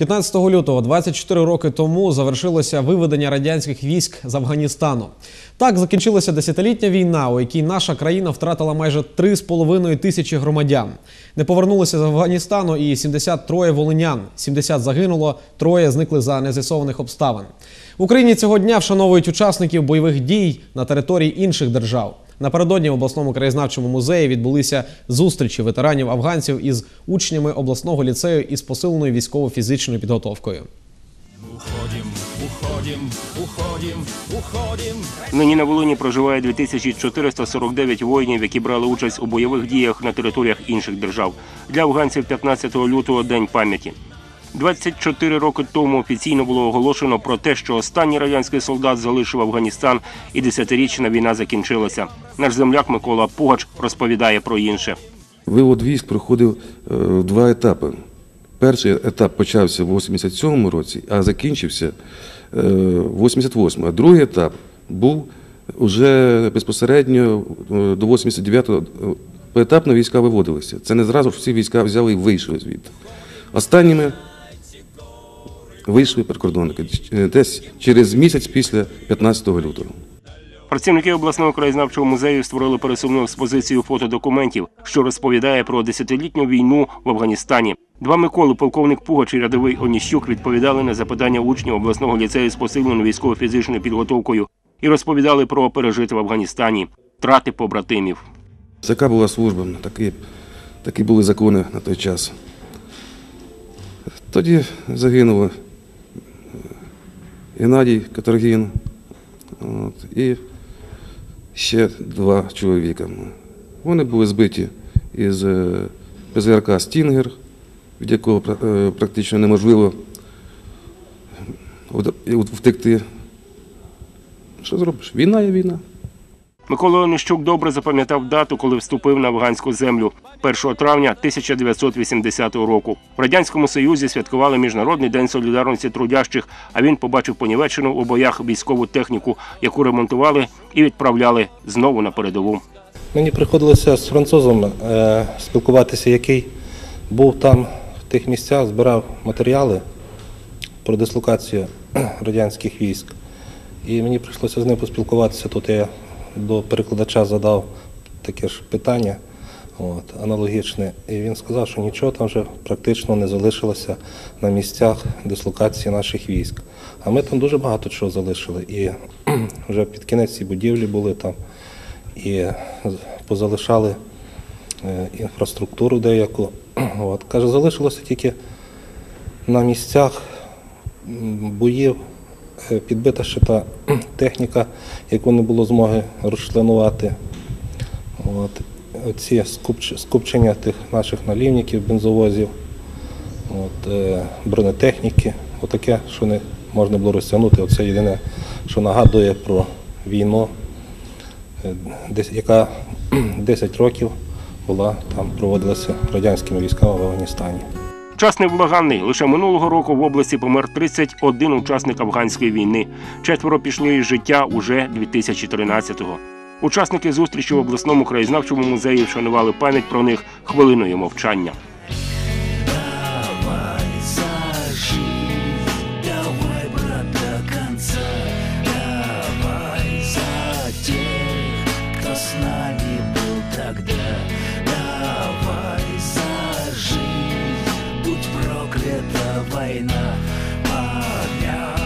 15 лютого, 24 роки тому, завершилося виведення радянських військ з Афганістану. Так закінчилася десятилітня війна, у якій наша країна втратила майже 3,5 тисячі громадян. Не повернулися з Афганістану і 73 волинян. 70 загинуло, троє зникли за нез'ясованих обставин. В Україні цього дня вшановують учасників бойових дій на території інших держав. Напередодні в обласному краєзнавчому музеї відбулися зустрічі ветеранів афганців із учнями обласного ліцею із посиленою військово-фізичною підготовкою. Нині на Волині проживає 2449 воїнів, які брали участь у бойових діях на територіях інших держав. Для афганців 15 лютого день пам'яті. 24 роки тому офіційно було оголошено про те, що останній радянський солдат залишив Афганістан і десятирічна війна закінчилася. Наш земляк Микола Пугач розповідає про інше. Вивод військ проходив е, в два етапи. Перший етап почався в 87-му році, а закінчився е, в 88-му. А другий етап був уже безпосередньо е, до 89-го е, поетапно війська виводилися. Це не зразу всі війська взяли і вийшли звідти. Останніми вийшли прикордонники е, десь через місяць після 15 лютого. Працівники обласного краєзнавчого музею створили пересувну експозицію фотодокументів, що розповідає про десятилітню війну в Афганістані. Два Миколи, полковник Пугач і рядовий Оніщук, відповідали на запитання учнів обласного ліцею з посиленою військово-фізичною підготовкою і розповідали про пережити в Афганістані втрати побратимів. Така була служба, такі, такі були закони на той час. Тоді загинуло е, Геннадій Катергін от, і ще два чоловіка. Вони були збиті із е, ПЗРК Стінгер, від якого е, практично неможливо втекти. Що зробиш? Війна є війна. Микола Онищук добре запам'ятав дату, коли вступив на афганську землю 1 травня 1980 року. В радянському союзі святкували міжнародний день солідарності трудящих. А він побачив понівечену у боях військову техніку, яку ремонтували і відправляли знову на передову. Мені приходилося з французом е, спілкуватися, який був там в тих місцях, збирав матеріали про дислокацію радянських військ. І мені прийшлося з ним поспілкуватися. Тут я до перекладача задав таке ж питання от, аналогічне. І він сказав, що нічого там вже практично не залишилося на місцях дислокації наших військ. А ми там дуже багато чого залишили. І вже під кінець ці будівлі були там і позалишали е, інфраструктуру деяку. От. Каже, залишилося тільки на місцях боїв підбита ще та техніка, яку не було змоги розчленувати. От. Оці скупчення тих наших налівників, бензовозів, от, е, бронетехніки, отаке, що не можна було розтягнути. Оце єдине, що нагадує про війну е, яка 10 років була там проводилася радянськими військами в Афганістані. Час невблаганний. Лише минулого року в області помер 31 учасник афганської війни. Четверо пішли із життя уже 2013-го. Учасники зустрічі в обласному краєзнавчому музеї вшанували пам'ять про них хвилиною мовчання. война поднял.